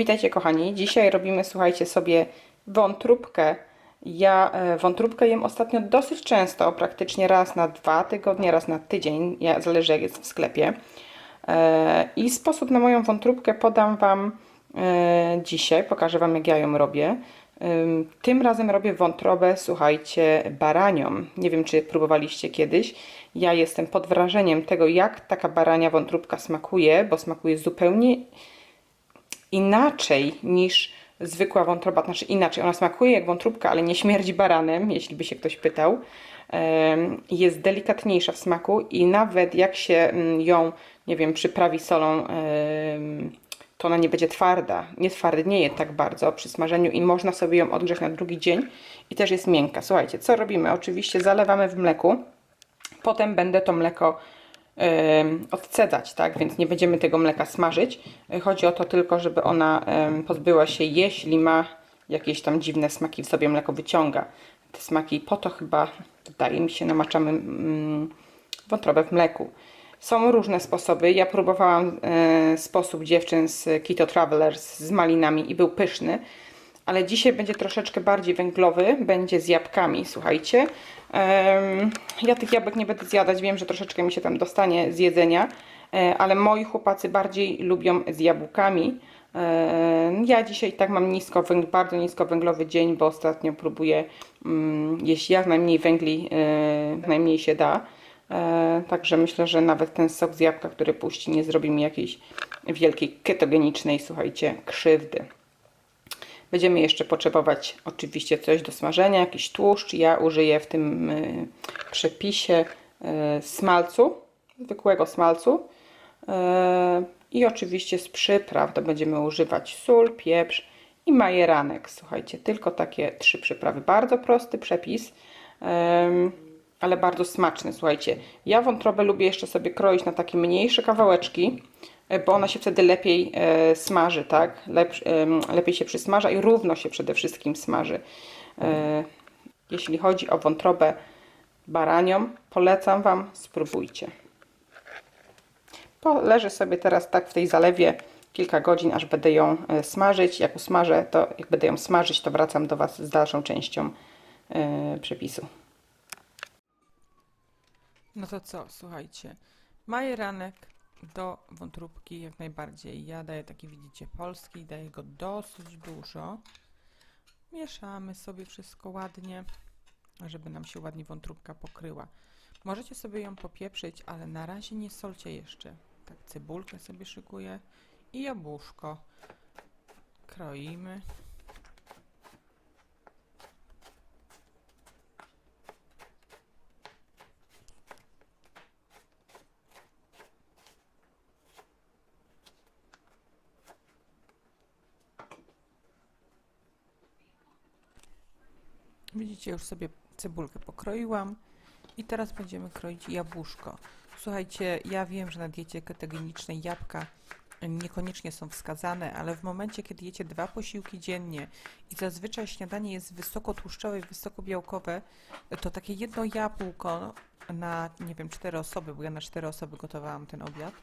Witajcie kochani. Dzisiaj robimy, słuchajcie, sobie wątróbkę. Ja e, wątróbkę jem ostatnio dosyć często, praktycznie raz na dwa tygodnie, raz na tydzień, ja, zależy jak jest w sklepie. E, I sposób na moją wątróbkę podam Wam e, dzisiaj, pokażę Wam jak ja ją robię. Ym, Tym razem robię wątrobę, słuchajcie, baranią. Nie wiem, czy próbowaliście kiedyś. Ja jestem pod wrażeniem tego, jak taka barania wątróbka smakuje, bo smakuje zupełnie inaczej niż zwykła wątroba, znaczy inaczej, ona smakuje jak wątróbka, ale nie śmierdzi baranem, jeśli by się ktoś pytał. Jest delikatniejsza w smaku i nawet jak się mm, ją, nie wiem, przyprawi solą, to ona nie będzie twarda, nie twardnieje tak bardzo przy smażeniu i można sobie ją odgrzać na drugi dzień i też jest miękka. Słuchajcie, co robimy? Oczywiście zalewamy w mleku, potem będę to mleko odcedzać, tak? Więc nie będziemy tego mleka smażyć. Chodzi o to tylko, żeby ona pozbyła się, jeśli ma jakieś tam dziwne smaki w sobie, mleko wyciąga te smaki. Po to chyba, wydaje mi się, namaczamy mm, wątrobę w mleku. Są różne sposoby. Ja próbowałam e, sposób dziewczyn z Keto Travelers z malinami i był pyszny, ale dzisiaj będzie troszeczkę bardziej węglowy, będzie z jabłkami, słuchajcie. Ja tych jabłek nie będę zjadać, wiem, że troszeczkę mi się tam dostanie z jedzenia, e, ale moi chłopacy bardziej lubią z jabłkami. Ja dzisiaj tak mam nisko, bardzo niskowęglowy dzień, bo ostatnio próbuję mm, jeść jak najmniej węgli, e, najmniej się da. E, Także myślę, że nawet ten sok z jabłka, który puści, nie zrobi mi jakiejś wielkiej ketogenicznej, słuchajcie, krzywdy. Będziemy jeszcze potrzebować oczywiście coś do smażenia, jakiś tłuszcz. Ja użyję w tym y, przepisie y, smalcu, zwykłego smalcu. Y, I oczywiście z przypraw to będziemy używać sól, pieprz i majeranek. Słuchajcie, tylko takie trzy przyprawy. Bardzo prosty przepis, ale bardzo smaczny. Słuchajcie, ja wątrobę lubię jeszcze sobie kroić na takie mniejsze kawałeczki, bo ona się wtedy lepiej e, smaży, tak? Em, lepiej się przysmaża i równo się przede wszystkim smaży. E, jeśli chodzi o wątrobę baranią, polecam Wam, spróbujcie. Poleżę sobie teraz tak w tej zalewie kilka godzin, aż będę ją e, smażyć. Jak usmażę, to jak będę ją smażyć, to wracam do Was z dalszą częścią e, przepisu. No to co, słuchajcie. Majeranek do wątróbki jak najbardziej. Ja daję taki, widzicie, polski, daję go dosyć dużo. Mieszamy sobie wszystko ładnie, żeby nam się ładnie wątróbka pokryła. Możecie sobie ją popieprzyć, ale na razie nie solcie jeszcze. Tak cebulkę sobie szykuję i jabłuszko. Kroimy. Widzicie, już sobie cebulkę pokroiłam i teraz będziemy kroić jabłuszko. Słuchajcie, ja wiem, że na diecie ketogenicznej jabłka niekoniecznie są wskazane, ale w momencie, kiedy jecie dwa posiłki dziennie i zazwyczaj śniadanie jest wysokotłuszczowe i wysokobiałkowe, to takie jedno jabłko na, nie wiem, cztery osoby, bo ja na cztery osoby gotowałam ten obiad,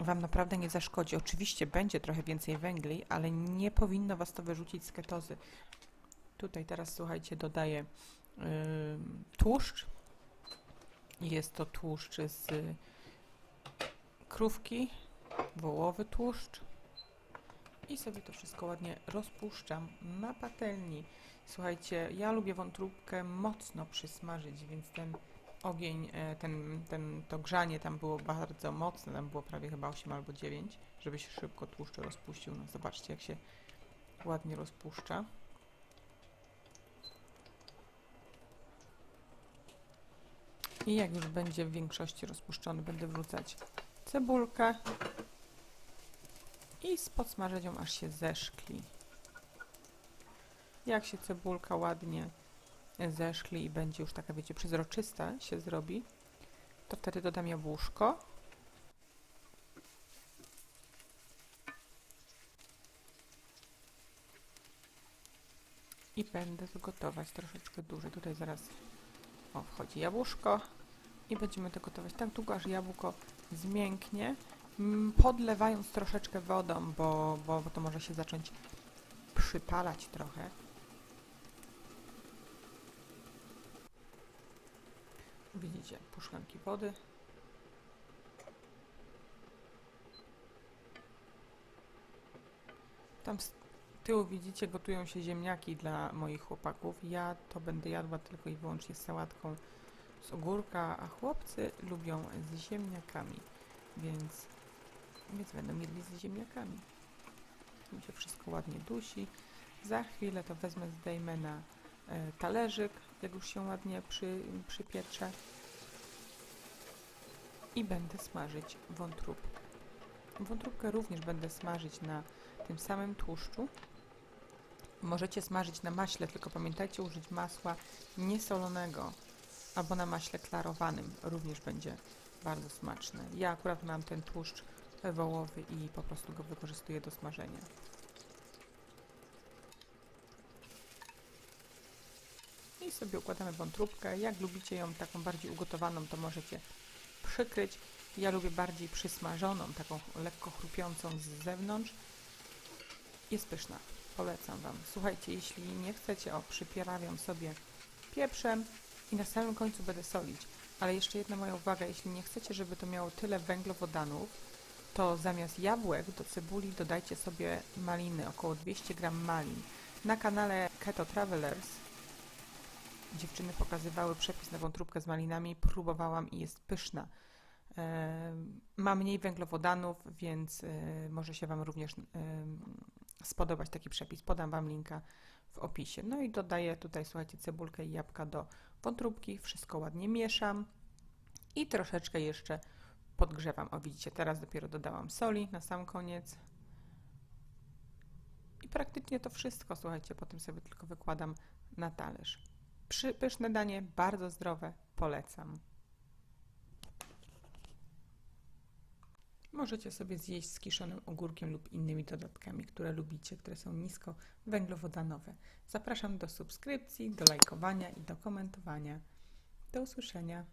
Wam naprawdę nie zaszkodzi. Oczywiście będzie trochę więcej węgli, ale nie powinno Was to wyrzucić z ketozy. Tutaj teraz słuchajcie, dodaję ym, tłuszcz. Jest to tłuszcz z krówki, wołowy tłuszcz. I sobie to wszystko ładnie rozpuszczam na patelni. Słuchajcie, ja lubię wątróbkę mocno przysmażyć, więc ten ogień, e, ten, ten, to grzanie tam było bardzo mocne, tam było prawie chyba 8 albo 9, żeby się szybko tłuszcz rozpuścił. No zobaczcie, jak się ładnie rozpuszcza. I jak już będzie w większości rozpuszczony, będę wrzucać cebulkę i z podsmażeniem aż się zeszkli. Jak się cebulka ładnie zeszkli i będzie już taka, wiecie, przezroczysta się zrobi, to wtedy dodam jabłuszko. I będę to gotować troszeczkę dłużej. Tutaj zaraz o, wchodzi jabłuszko i będziemy to gotować tak długo, aż jabłko zmięknie mm, podlewając troszeczkę wodą, bo, bo, bo to może się zacząć przypalać trochę. Widzicie, puszkanki wody. Tam z tyłu widzicie, gotują się ziemniaki dla moich chłopaków. Ja to będę jadła tylko i wyłącznie z sałatką z ogórka, a chłopcy lubią z ziemniakami, więc, więc będą jedli z ziemniakami. Tu mi się wszystko ładnie dusi. Za chwilę to wezmę, zdejmę na e, talerzyk, jak już się ładnie przy, przypiecze. I będę smażyć wątróbkę. Wątróbkę również będę smażyć na tym samym tłuszczu. Możecie smażyć na maśle, tylko pamiętajcie użyć masła niesolonego albo na maśle klarowanym. Również będzie bardzo smaczne. Ja akurat mam ten tłuszcz wołowy i po prostu go wykorzystuję do smażenia. I sobie układamy wątróbkę. Jak lubicie ją taką bardziej ugotowaną, to możecie przykryć. Ja lubię bardziej przysmażoną, taką lekko chrupiącą z zewnątrz. Jest pyszna. Polecam Wam. Słuchajcie, jeśli nie chcecie, o, przypierawiam sobie pieprzem i na samym końcu będę solić. Ale jeszcze jedna moja uwaga, jeśli nie chcecie, żeby to miało tyle węglowodanów, to zamiast jabłek do cebuli dodajcie sobie maliny, około 200 gram malin. Na kanale Keto Travelers dziewczyny pokazywały przepis na wątróbkę z malinami, próbowałam i jest pyszna. E, Ma mniej węglowodanów, więc e, może się Wam również e, spodobać taki przepis. Podam Wam linka w opisie. No i dodaję tutaj, słuchajcie, cebulkę i jabłka do wątróbki. Wszystko ładnie mieszam i troszeczkę jeszcze podgrzewam. O, widzicie, teraz dopiero dodałam soli na sam koniec. I praktycznie to wszystko, słuchajcie, potem sobie tylko wykładam na talerz. Przy, pyszne danie, bardzo zdrowe, polecam. Możecie sobie zjeść z kiszonym ogórkiem lub innymi dodatkami, które lubicie, które są nisko węglowodanowe. Zapraszam do subskrypcji, do lajkowania i do komentowania. Do usłyszenia.